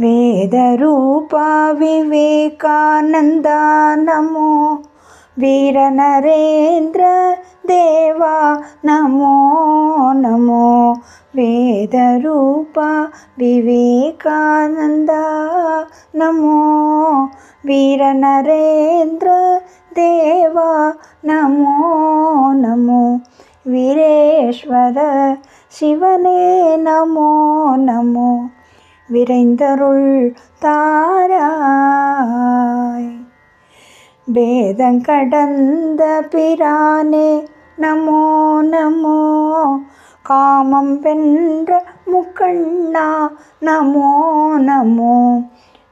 वेदरूपा विवेकानन्दा नमो वीरनरेन्द्र देवा नमो नमो वेदरूपा विवेकानन्दा नमो वीरनरेन्द्र देवा नमो नमो वीरेश्वर शिवने नमो नमो விரைந்தருள் தாராய். பேதங்கடந்த பிரானே நமோ நமோ. காமம் வென்ற முக்கண்ணா நமோ நமோ.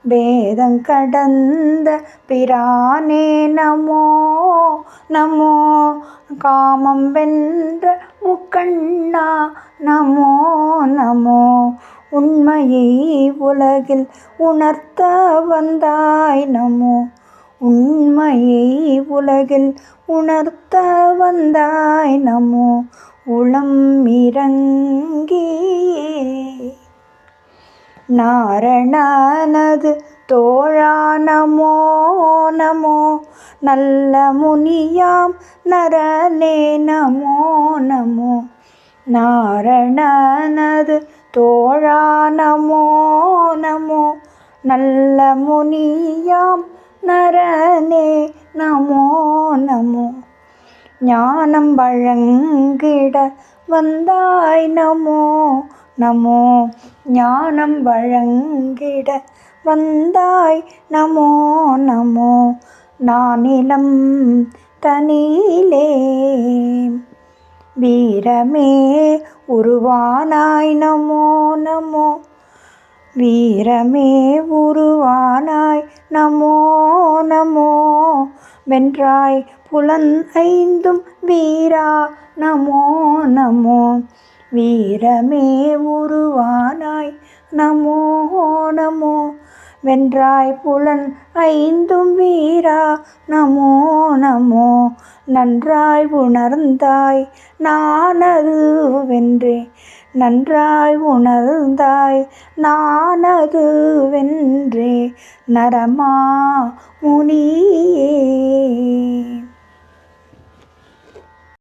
பேதங்கடந்த பிரானே நமோ நமோ. காமம் வென்ற முக்கண்ணா நமோ நமோ. உண்மையை உலகில் உணர்த்த வந்தாய் நமோ. உண்மையை உலகில் உணர்த்த வந்தாய் நமோ. உளம் இறங்கி நாரணனது தோழா நமோ நமோ. நல்ல முனியாம் நரனே நமோ நமோ. நாரணனது தோழா நமோ நமோ. நல்ல முனியாம் நரனே நமோ நமோ. ஞானம் வழங்கிட வந்தாய் நமோ நமோ. ஞானம் வழங்கிட வந்தாய் நமோ நமோ. நானிலம் தனியிலே. வீரமே உருவானாய். நமோ நமோ. வீரமே உருவானாய். நமோ நமோ. வென்றாய் புலன் ஐந்தும் வீரா. நமோ நமோ. வீரமே உருவானாய். நமோ நமோ. வென்றாய் புலன் ஐந்தும் வீரா. நமோ நமோ நன்றாய் உணர்ந்தாய். நானது வென்றே. நன்றாய் உணர்ந்தாய். நானது வென்றே. நரமா முனியே.